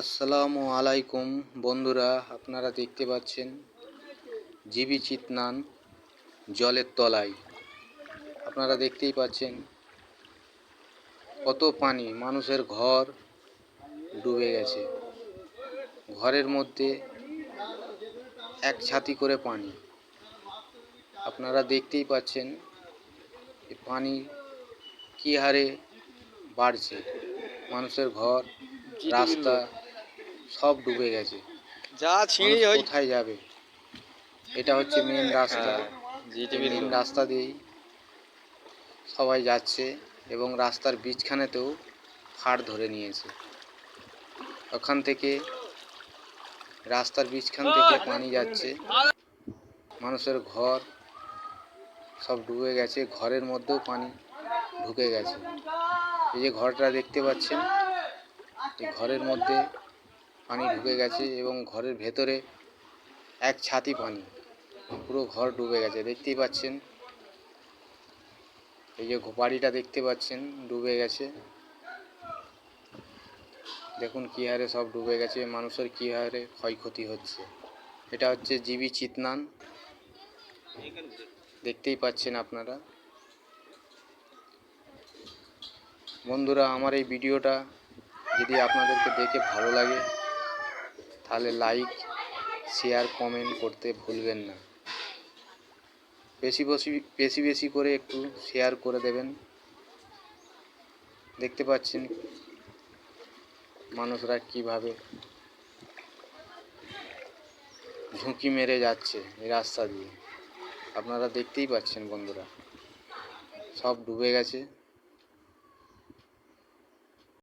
আসসালামু আলাইকুম বন্ধুরা, আপনারা দেখতে পাচ্ছেন জিবি চিতনান জলের তলায়। আপনারা দেখতেই পাচ্ছেন কত পানি, মানুষের ঘর ডুবে গেছে। ঘরের মধ্যে এক ছাতি করে পানি। আপনারা দেখতেই পাচ্ছেন পানি কী হারে বাড়ছে। মানুষের ঘর, রাস্তা সব ডুবে গেছে। যা ছিঁড়ি ওই কোথায় যাবে? এটা হচ্ছে মেন রাস্তা। হ্যাঁ, মেন রাস্তা দিয়েই সবাই যাচ্ছে এবং রাস্তার বীজখানেতেও ফাড় ধরে নিয়েছে। ওখান থেকে রাস্তার বীজখান থেকে পানি যাচ্ছে। মানুষের ঘর সব ডুবে গেছে। ঘরের মধ্যেও পানি ঢুকে গেছে। এই যে ঘরটা দেখতে পাচ্ছেন এই ঘরের মধ্যে পানি ঢুকে গেছে এবং ঘরের ভেতরে এক ছাতি পানি, পুরো ঘর ডুবে গেছে। দেখতেই পাচ্ছেন, এই যে বাড়িটা দেখতে পাচ্ছেন, ডুবে গেছে। দেখুন কী হারে সব ডুবে গেছে, মানুষের কী হারে ক্ষয়ক্ষতি হচ্ছে। এটা হচ্ছে জিবি চিতনান। দেখতেই পাচ্ছেন আপনারা। বন্ধুরা, আমার এই ভিডিওটা যদি আপনাদেরকে দেখে ভালো লাগে তাহলে লাইক শেয়ার কমেন্ট করতে ভুলবেন না। বেশি বেশি বেশি বেশি করে একটু শেয়ার করে দেবেন। দেখতে পাচ্ছেন মানুষরা কীভাবে ঝুঁকি মেরে যাচ্ছে এই রাস্তা দিয়ে। আপনারা দেখতেই পাচ্ছেন বন্ধুরা, সব ডুবে গেছে।